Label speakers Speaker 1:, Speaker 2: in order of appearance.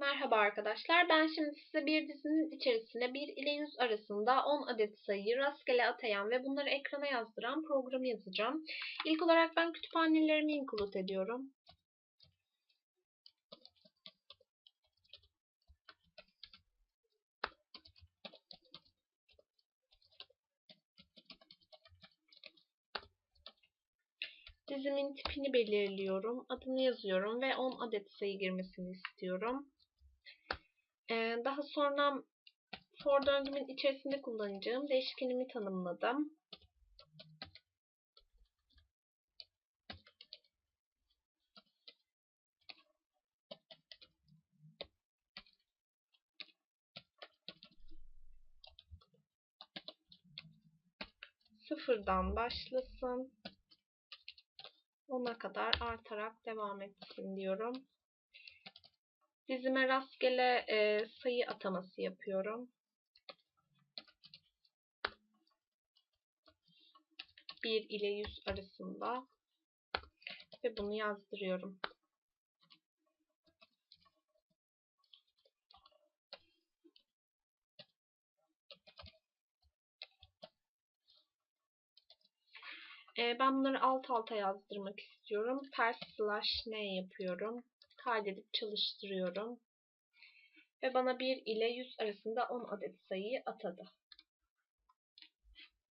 Speaker 1: Merhaba arkadaşlar. Ben şimdi size bir dizinin içerisine 1 ile 100 arasında 10 adet sayıyı rastgele atayan ve bunları ekrana yazdıran programı yazacağım. İlk olarak ben kütüphanelerimi include ediyorum. Dizimin tipini belirliyorum. Adını yazıyorum ve 10 adet sayı girmesini istiyorum. Ee, daha sonra for döngümün içerisinde kullanacağım değişkenimi tanımladım. Sıfırdan başlasın. 10'a kadar artarak devam etsin diyorum. Dizime rastgele e, sayı ataması yapıyorum. 1 ile 100 arasında ve bunu yazdırıyorum. E, ben bunları alt alta yazdırmak istiyorum. Ters slash ne yapıyorum. Kaydedip çalıştırıyorum. Ve bana 1 ile 100 arasında 10 adet sayıyı atadı.